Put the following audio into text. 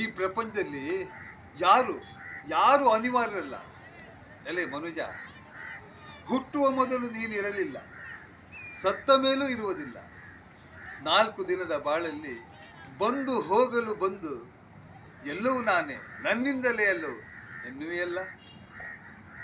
ಈ ಪ್ರಪಂಚದಲ್ಲಿ ಯಾರು ಯಾರು ಅನಿವಾರ್ಯರಲ್ಲ? ಎಲೆ ಮನುಜ, ಹುಟ್ಟುವ ಮೊದಲು ನೀನಿರಲಿಲ್ಲ ಸತ್ತ ಮೇಲೂ ಇರುವುದಿಲ್ಲ. ನಾಲ್ಕು ದಿನದ ಬಾಳಲ್ಲಿ ಬಂದು ಹೋಗಲು ಬಂದು ಎಲ್ಲವೂ ನಾನೇ, ನನ್ನಿಂದಲೇ ಎಲ್ಲವೂ ಎನ್ನುವೆಯಲ್ಲ?